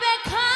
বেখা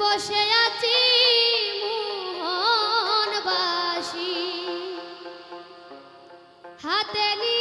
বসে আছি মোহনবাসী। হাতে নিয়ে